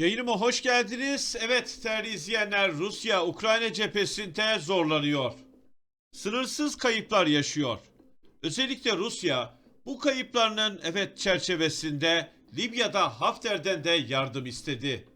Yayınıma hoş geldiniz. Evet değerli izleyenler Rusya Ukrayna cephesinde zorlanıyor. Sınırsız kayıplar yaşıyor. Özellikle Rusya bu kayıplarının evet çerçevesinde Libya'da Hafter'den de yardım istedi.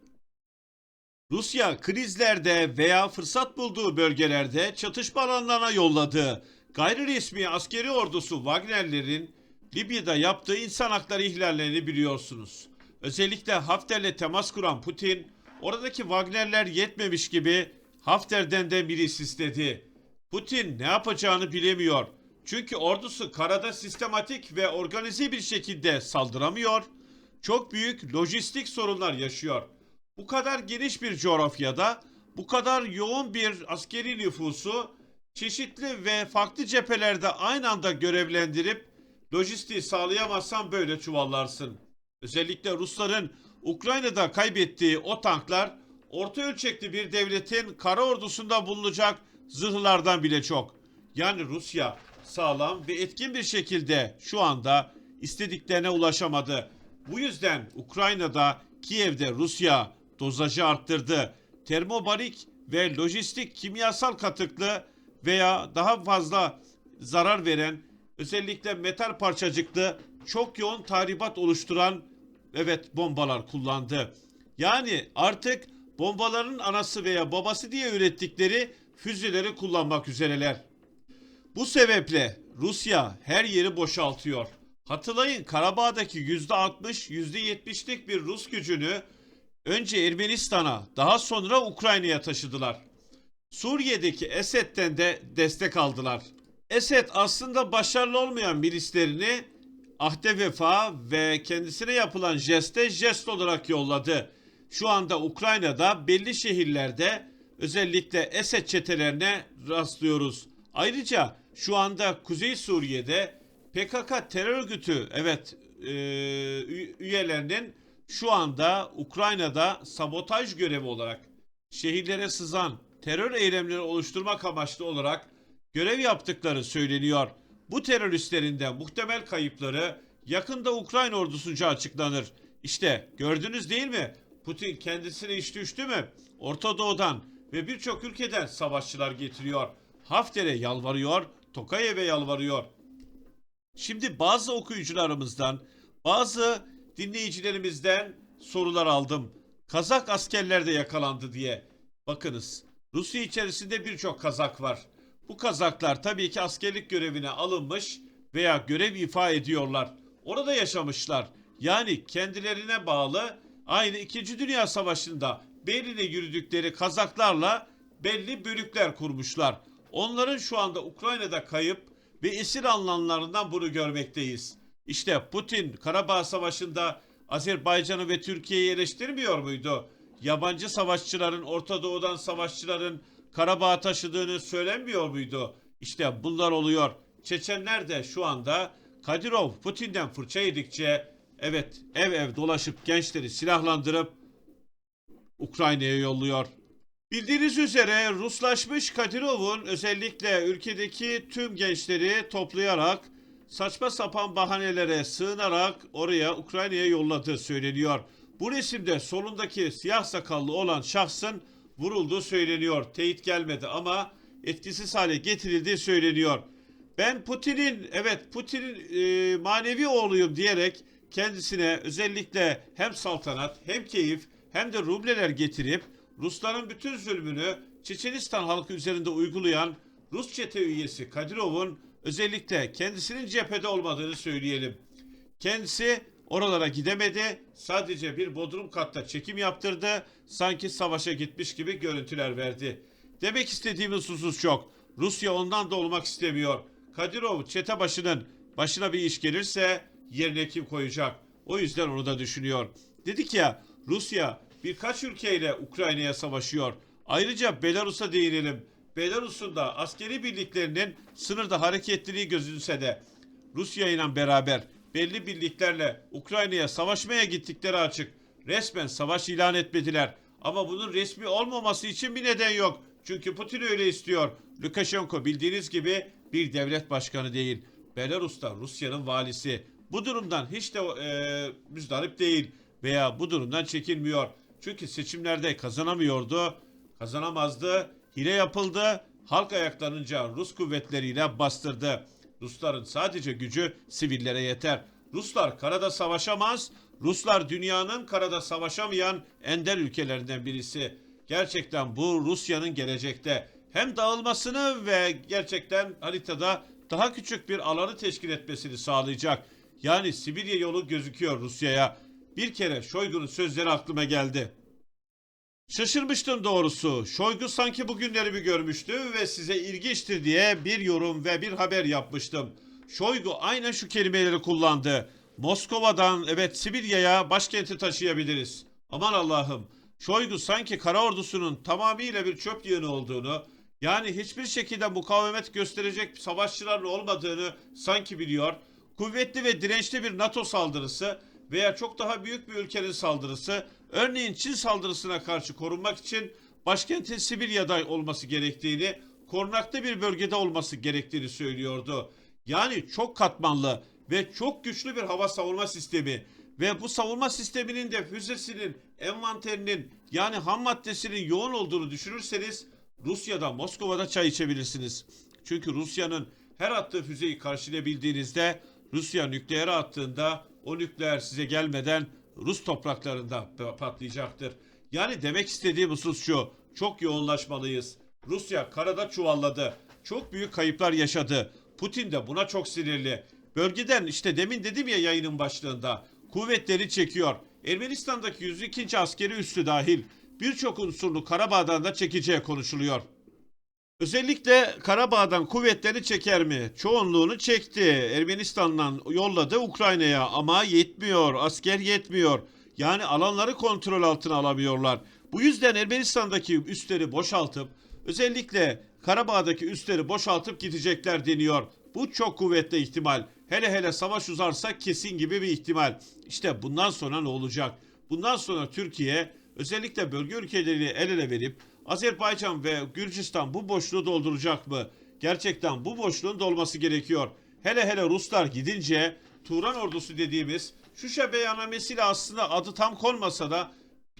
Rusya krizlerde veya fırsat bulduğu bölgelerde çatışma alanlarına yolladığı gayri resmi askeri ordusu Wagnerlerin Libya'da yaptığı insan hakları ihlallerini biliyorsunuz. Özellikle Hafter'le temas kuran Putin oradaki Wagnerler yetmemiş gibi Hafter'den de milis istedi. Putin ne yapacağını bilemiyor. Çünkü ordusu karada sistematik ve organize bir şekilde saldıramıyor. Çok büyük lojistik sorunlar yaşıyor. Bu kadar geniş bir coğrafyada bu kadar yoğun bir askeri nüfusu çeşitli ve farklı cephelerde aynı anda görevlendirip lojistiği sağlayamazsan böyle çuvallarsın. Özellikle Rusların Ukrayna'da kaybettiği o tanklar orta ölçekli bir devletin kara ordusunda bulunacak zırhlardan bile çok. Yani Rusya sağlam ve etkin bir şekilde şu anda istediklerine ulaşamadı. Bu yüzden Ukrayna'da Kiev'de Rusya dozajı arttırdı. Termobarik ve lojistik kimyasal katıklı veya daha fazla zarar veren özellikle metal parçacıklı çok yoğun tahribat oluşturan evet bombalar kullandı. Yani artık bombaların anası veya babası diye ürettikleri füzeleri kullanmak üzereler. Bu sebeple Rusya her yeri boşaltıyor. Hatırlayın Karabağ'daki %60, %70'lik bir Rus gücünü önce Ermenistan'a daha sonra Ukrayna'ya taşıdılar. Suriye'deki Esed'den de destek aldılar. Esed aslında başarılı olmayan milislerini ahde vefa ve kendisine yapılan jeste jest olarak yolladı. Şu anda Ukrayna'da belli şehirlerde özellikle Esed çetelerine rastlıyoruz. Ayrıca şu anda Kuzey Suriye'de PKK terör örgütü evet e, üyelerinin şu anda Ukrayna'da sabotaj görevi olarak şehirlere sızan terör eylemleri oluşturmak amaçlı olarak görev yaptıkları söyleniyor. Bu teröristlerin de muhtemel kayıpları yakında Ukrayna ordusunca açıklanır. İşte gördünüz değil mi? Putin kendisine iş düştü mü? Orta Doğu'dan ve birçok ülkeden savaşçılar getiriyor. Hafter'e yalvarıyor, Tokayev'e yalvarıyor. Şimdi bazı okuyucularımızdan, bazı dinleyicilerimizden sorular aldım. Kazak askerler de yakalandı diye. Bakınız, Rusya içerisinde birçok Kazak var. Bu Kazaklar tabii ki askerlik görevine alınmış veya görev ifa ediyorlar. Orada yaşamışlar. Yani kendilerine bağlı aynı 2. Dünya Savaşı'nda Berlin'e yürüdükleri Kazaklarla belli bölükler kurmuşlar. Onların şu anda Ukrayna'da kayıp ve esir alınanlarından bunu görmekteyiz. İşte Putin Karabağ Savaşı'nda Azerbaycan'ı ve Türkiye'yi eleştirmiyor muydu? Yabancı savaşçıların, Orta Doğu'dan savaşçıların Karabağ taşıdığını söylenmiyor muydu? İşte bunlar oluyor. Çeçenler de şu anda Kadirov Putin'den fırça yedikçe evet ev ev dolaşıp gençleri silahlandırıp Ukrayna'ya yolluyor. Bildiğiniz üzere Ruslaşmış Kadirov'un özellikle ülkedeki tüm gençleri toplayarak saçma sapan bahanelere sığınarak oraya Ukrayna'ya yolladığı söyleniyor. Bu resimde solundaki siyah sakallı olan şahsın vurulduğu söyleniyor. Teyit gelmedi ama etkisiz hale getirildiği söyleniyor. Ben Putin'in evet Putin'in e, manevi oğluyum diyerek kendisine özellikle hem saltanat hem keyif hem de rubleler getirip Rusların bütün zulmünü Çeçenistan halkı üzerinde uygulayan Rus çete üyesi Kadirov'un özellikle kendisinin cephede olmadığını söyleyelim. Kendisi oralara gidemedi. Sadece bir bodrum katta çekim yaptırdı. Sanki savaşa gitmiş gibi görüntüler verdi. Demek istediğimiz husus çok. Rusya ondan da olmak istemiyor. Kadirov çete başının başına bir iş gelirse yerine kim koyacak? O yüzden onu da düşünüyor. Dedik ya Rusya birkaç ülkeyle Ukrayna'ya savaşıyor. Ayrıca Belarus'a değinelim. Belarus'un da askeri birliklerinin sınırda hareketliliği gözünse de Rusya ile beraber belli birliklerle Ukrayna'ya savaşmaya gittikleri açık. Resmen savaş ilan etmediler. Ama bunun resmi olmaması için bir neden yok. Çünkü Putin öyle istiyor. Lukashenko bildiğiniz gibi bir devlet başkanı değil. Belarus'ta Rusya'nın valisi. Bu durumdan hiç de e, müzdarip değil veya bu durumdan çekinmiyor. Çünkü seçimlerde kazanamıyordu, kazanamazdı, hile yapıldı, halk ayaklanınca Rus kuvvetleriyle bastırdı. Rusların sadece gücü sivillere yeter. Ruslar karada savaşamaz, Ruslar dünyanın karada savaşamayan ender ülkelerinden birisi. Gerçekten bu Rusya'nın gelecekte hem dağılmasını ve gerçekten haritada daha küçük bir alanı teşkil etmesini sağlayacak. Yani Sibirya yolu gözüküyor Rusya'ya. Bir kere Şoygu'nun sözleri aklıma geldi. Şaşırmıştım doğrusu. Şoygu sanki bugünlerimi görmüştü ve size ilginçtir diye bir yorum ve bir haber yapmıştım. Şoygu aynen şu kelimeleri kullandı. Moskova'dan evet Sibirya'ya başkenti taşıyabiliriz. Aman Allah'ım. Şoygu sanki kara ordusunun tamamıyla bir çöp yığını olduğunu, yani hiçbir şekilde mukavemet gösterecek savaşçıların olmadığını sanki biliyor. Kuvvetli ve dirençli bir NATO saldırısı veya çok daha büyük bir ülkenin saldırısı, örneğin Çin saldırısına karşı korunmak için başkentin Sibirya'da olması gerektiğini, korunaklı bir bölgede olması gerektiğini söylüyordu. Yani çok katmanlı ve çok güçlü bir hava savunma sistemi ve bu savunma sisteminin de füzesinin, envanterinin yani ham maddesinin yoğun olduğunu düşünürseniz Rusya'da, Moskova'da çay içebilirsiniz. Çünkü Rusya'nın her attığı füzeyi karşılayabildiğinizde Rusya nükleer attığında o nükleer size gelmeden Rus topraklarında patlayacaktır. Yani demek istediğim husus şu. Çok yoğunlaşmalıyız. Rusya karada çuvalladı. Çok büyük kayıplar yaşadı. Putin de buna çok sinirli. Bölgeden işte demin dedim ya yayının başlığında kuvvetleri çekiyor. Ermenistan'daki 102. askeri üssü dahil birçok unsurlu Karabağ'dan da çekeceği konuşuluyor. Özellikle Karabağ'dan kuvvetleri çeker mi? Çoğunluğunu çekti. Ermenistan'dan yolladı Ukrayna'ya ama yetmiyor. Asker yetmiyor. Yani alanları kontrol altına alamıyorlar. Bu yüzden Ermenistan'daki üsleri boşaltıp özellikle Karabağ'daki üsleri boşaltıp gidecekler deniyor. Bu çok kuvvetli ihtimal. Hele hele savaş uzarsa kesin gibi bir ihtimal. İşte bundan sonra ne olacak? Bundan sonra Türkiye özellikle bölge ülkeleriyle el ele verip Azerbaycan ve Gürcistan bu boşluğu dolduracak mı? Gerçekten bu boşluğun dolması gerekiyor. Hele hele Ruslar gidince Turan ordusu dediğimiz Şuşa beyannamesiyle aslında adı tam konmasa da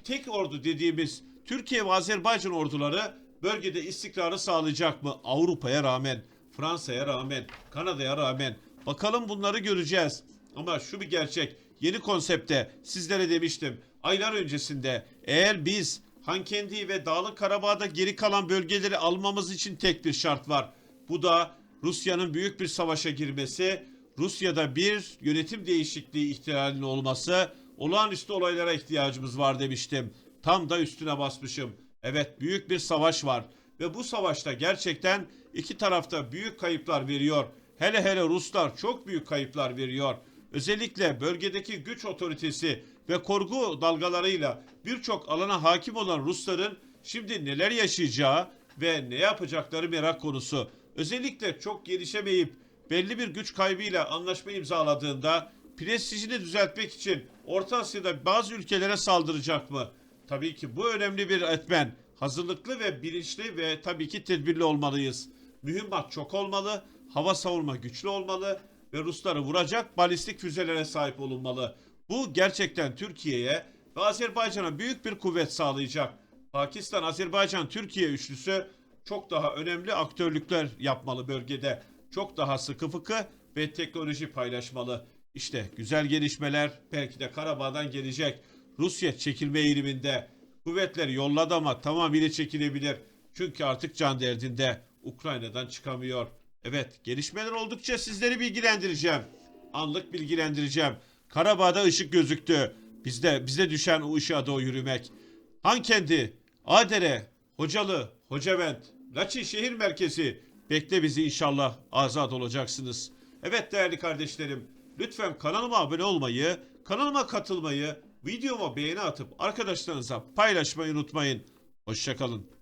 tek ordu dediğimiz Türkiye ve Azerbaycan orduları bölgede istikrarı sağlayacak mı? Avrupa'ya rağmen, Fransa'ya rağmen, Kanada'ya rağmen. Bakalım bunları göreceğiz. Ama şu bir gerçek. Yeni konsepte sizlere demiştim. Aylar öncesinde eğer biz Hankendi ve Dağlık Karabağ'da geri kalan bölgeleri almamız için tek bir şart var. Bu da Rusya'nın büyük bir savaşa girmesi, Rusya'da bir yönetim değişikliği ihtilalinin olması, olağanüstü olaylara ihtiyacımız var demiştim. Tam da üstüne basmışım. Evet büyük bir savaş var ve bu savaşta gerçekten iki tarafta büyük kayıplar veriyor. Hele hele Ruslar çok büyük kayıplar veriyor. Özellikle bölgedeki güç otoritesi ve korku dalgalarıyla birçok alana hakim olan Rusların şimdi neler yaşayacağı ve ne yapacakları merak konusu. Özellikle çok gelişemeyip belli bir güç kaybıyla anlaşma imzaladığında prestijini düzeltmek için Orta Asya'da bazı ülkelere saldıracak mı? Tabii ki bu önemli bir etmen. Hazırlıklı ve bilinçli ve tabii ki tedbirli olmalıyız. Mühimmat çok olmalı, hava savunma güçlü olmalı ve Rusları vuracak balistik füzelere sahip olunmalı. Bu gerçekten Türkiye'ye ve Azerbaycan'a büyük bir kuvvet sağlayacak. Pakistan, Azerbaycan, Türkiye üçlüsü çok daha önemli aktörlükler yapmalı bölgede. Çok daha sıkı fıkı ve teknoloji paylaşmalı. İşte güzel gelişmeler belki de Karabağ'dan gelecek. Rusya çekilme eğiliminde. Kuvvetleri yolladı ama tamamıyla çekilebilir. Çünkü artık can derdinde. Ukrayna'dan çıkamıyor. Evet gelişmeler oldukça sizleri bilgilendireceğim. Anlık bilgilendireceğim. Karabağ'da ışık gözüktü. Bizde bize düşen o ışığa doğru yürümek. Hankendi, Adere, Hocalı, Hocavent, Laçin şehir merkezi. Bekle bizi inşallah azat olacaksınız. Evet değerli kardeşlerim, lütfen kanalıma abone olmayı, kanalıma katılmayı, videoma beğeni atıp arkadaşlarınıza paylaşmayı unutmayın. Hoşçakalın.